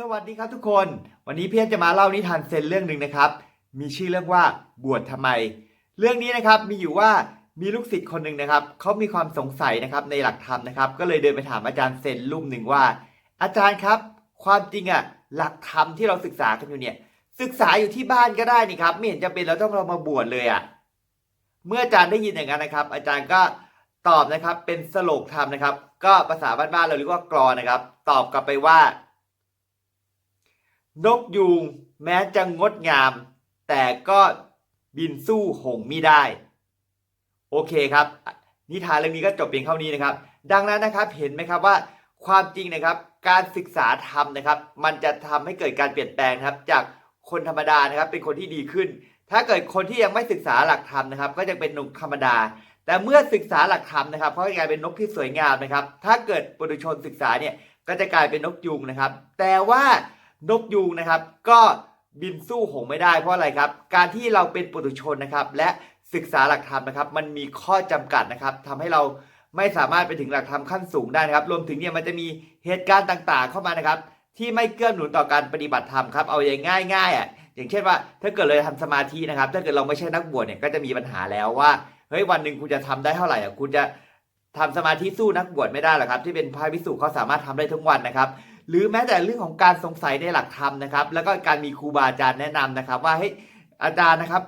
สวัสดีครับทุกคน วันนี้เพียรจะมาเล่านิทานเซนเรื่องหนึ่งนะครับ มีชื่อเรื่องว่าบวชทำไม เรื่องนี้นะครับมีอยู่ว่ามีลูกศิษย์คนหนึ่งนะครับเขามีความสงสัยนะครับในหลักธรรมนะครับ ก็เลยเดินไปถามอาจารย์เซนรูปหนึ่งว่า อาจารย์ครับ ความจริงอะหลักธรรมที่เราศึกษากันอยู่เนี่ย ศึกษาอยู่ที่บ้านก็ได้นี่ครับไม่เห็นจะเป็นเราต้องเรามาบวชเลยอะเมื่ออาจารย์ได้ยินอย่างนั้นนะครับ อาจารย์ก็ตอบนะครับเป็นสโลกธรรมนะครับ ก็ภาษาบ้านๆเราเรียกว่ากรอนะครับ ตอบกลับไปว่า นกยูงแม้จะงดงาม แต่ก็บินสู้หงส์มิได้ โอเคครับ นิทานเรื่องนี้ก็จบเพียงเท่านี้นะครับ ดังนั้นนะครับเห็นไหมครับว่าความจริงนะครับ การศึกษาธรรมนะครับ มันจะทำให้เกิดการเปลี่ยนแปลงครับ จากคนธรรมดานะครับ เป็นคนที่ดีขึ้น ถ้าเกิดคนที่ยังไม่ศึกษาหลักธรรมนะครับ ก็จะเป็นนกธรรมดา แต่เมื่อศึกษาหลักธรรมนะครับเขาจะกลายเป็นนกที่สวยงามนะครับ ถ้าเกิดปุถุชนศึกษาเนี่ยก็จะกลายเป็นนกยูงนะครับ แต่ว่า นกยูงนะครับ ก็บินสู้หงไม่ได้เพราะอะไรครับ การที่เราเป็นปุถุชนนะครับ และศึกษาหลักธรรมนะครับ มันมีข้อจำกัดนะครับทำให้เราไม่สามารถไปถึงหลักธรรมขั้นสูงได้นะครับ รวมถึงเนี่ยมันจะมีเหตุการณ์ต่างๆ เข้ามานะครับ ที่ไม่เกื้อหนุนต่อการปฏิบัติธรรมครับ เอาอย่างง่ายๆอะอย่างเช่นว่า ถ้าเกิดเราทำสมาธินะครับ ถ้าเกิดเราไม่ใช่นักบวชเนี่ยก็จะมีปัญหาแล้วว่าเฮ้ยวันหนึ่งคุณจะทำได้เท่าไหร่อะคุณจะทำสมาธิสู้นักบวชไม่ได้หรอกครับ ที่เป็นพระภิกษุเขาสามารถทำได้ทุกวันนะครับ หรือแม้แต่เรื่องของการสงสัยในหลักธรรมนะครับ แล้วก็การมีครูบาอาจารย์แนะนำนะครับ ว่าเฮ้ยอาจารย์นะครับ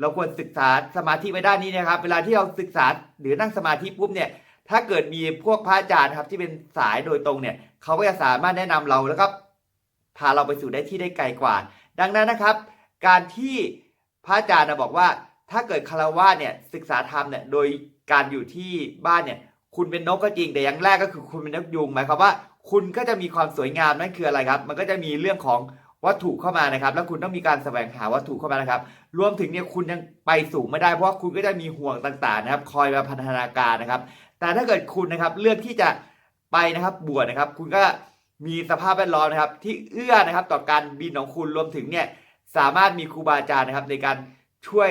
เราควรศึกษาสมาธิไว้ด้านนี้นะครับ เวลาที่เราศึกษาหรือนั่งสมาธิปุ๊บเนี่ยถ้าเกิดมีพวกพระอาจารย์ครับที่เป็นสายโดยตรงเนี่ยเขาก็จะสามารถแนะนำเราแล้วก็พาเราไปสู่ได้ที่ได้ไกลกว่า ดังนั้นนะครับ การที่พระอาจารย์บอกว่า ถ้าเกิดคารวะเนี่ยศึกษาธรรมเนี่ยโดยการอยู่ที่บ้านเนี่ยคุณเป็นนกก็จริงแต่อย่างแรกก็คือคุณเป็นนกยุงหมายความว่า คุณก็จะมีความสวยงามนั่นคืออะไรครับ มันก็จะมีเรื่องของวัตถุเข้ามานะครับ แล้วคุณต้องมีการแสวงหาวัตถุเข้ามานะครับ รวมถึงเนี่ยคุณยังไปสูงไม่ได้เพราะคุณก็จะมีห่วงต่างๆ นะครับ คอยมาพัฒนาการนะครับ แต่ถ้าเกิดคุณนะครับเลือกที่จะไปนะครับบวชนะครับ คุณก็มีสภาพแวดล้อมนะครับ ที่เอื้อนะครับต่อการบินของคุณรวมถึงเนี่ยสามารถมีครูบาอาจารย์นะครับ ในการช่วย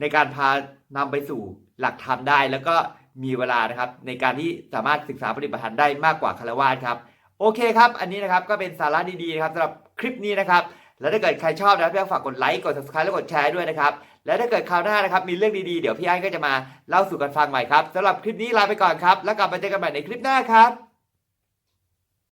ในการพานำไปสู่หลักธรรมได้แล้วก็ มีเวลานะครับในการที่สามารถศึกษาปฏิบัติธรรมได้มากกว่าคารวะครับโอเคครับ อันนี้นะครับก็เป็นสาระดีๆนะครับสำหรับคลิปนี้นะครับ แล้วถ้าเกิดใครชอบนะครับพี่อันฝากกดไลค์กด subscribe และกดแชร์ด้วยนะครับ และถ้าเกิดคราวหน้านะครับมีเรื่องดีๆ เดี๋ยวพี่อันก็จะมาเล่าสู่กันฟังใหม่ครับสำหรับคลิปนี้ลาไปก่อนครับ แล้วกลับมาเจอกันใหม่ในคลิปหน้าครับ